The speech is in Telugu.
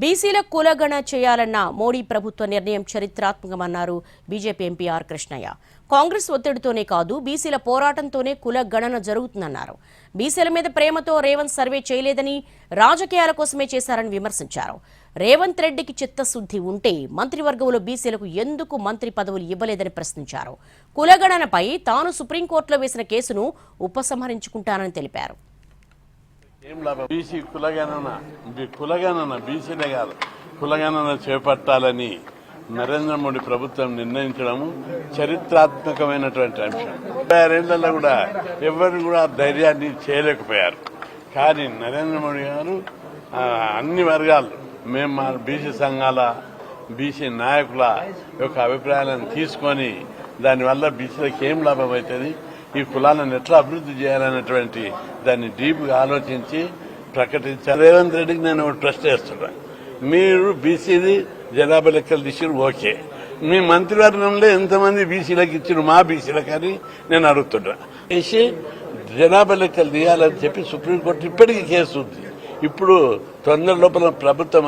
బీసీల కులగణ చేయాలన్న మోడీ ప్రభుత్వ నిర్ణయం చరిత్రాత్మకమన్నారు BJP MP R Krishnaiah. Congress ఒత్తిడితోనే కాదు బీసీల పోరాటంతోనే కుల గణన జరుగుతుందన్నారు. బీసీల మీద ప్రేమతో రేవంత్ సర్వే చేయలేదని రాజకీయాల కోసమే చేశారని విమర్శించారు. రేవంత్ రెడ్డికి చిత్తశుద్ధి ఉంటే మంత్రివర్గంలో బీసీలకు ఎందుకు మంత్రి పదవులు ఇవ్వలేదని ప్రశ్నించారు. కులగణనపై తాను సుప్రీంకోర్టులో వేసిన కేసును ఉపసంహరించుకుంటానని తెలిపారు. ఏం లాభం? బీసీ కులగణన. కులగణన బీసీలే కాదు. కులగణన చేపట్టాలని నరేంద్ర మోడీ ప్రభుత్వం నిర్ణయించడము చరిత్రాత్మకమైనటువంటి అంశం. ముప్పై ఆరేళ్ళలో కూడా ఎవరు కూడా ధైర్యాన్ని చేయలేకపోయారు. కానీ నరేంద్ర మోడీ గారు అన్ని వర్గాలు మేము మా బీసీ సంఘాల బీసీ నాయకుల యొక్క అభిప్రాయాలను తీసుకొని దానివల్ల బీసీలకు ఏం లాభం అవుతుంది? ఈ కులాలను ఎట్లా అభివృద్ధి చేయాలనేటువంటి దాన్ని డీప్గా ఆలోచించి ప్రకటించారు రేవంత్ రెడ్డికి నేను ట్రస్ట్ చేస్తున్నా మీరు బీసీది జనాభా లెక్కలు తీసిరు ఓకే. మీ మంత్రివర్గంలో ఎంతమంది బీసీలకు ఇచ్చిన మా బీసీలకు అని నేను అడుగుతున్నా చేసి జనాభా లెక్కలు తీయాలని చెప్పి సుప్రీంకోర్టు ఇప్పటికీ కేసు ఉంది. ఇప్పుడు తొందర లోపల ప్రభుత్వం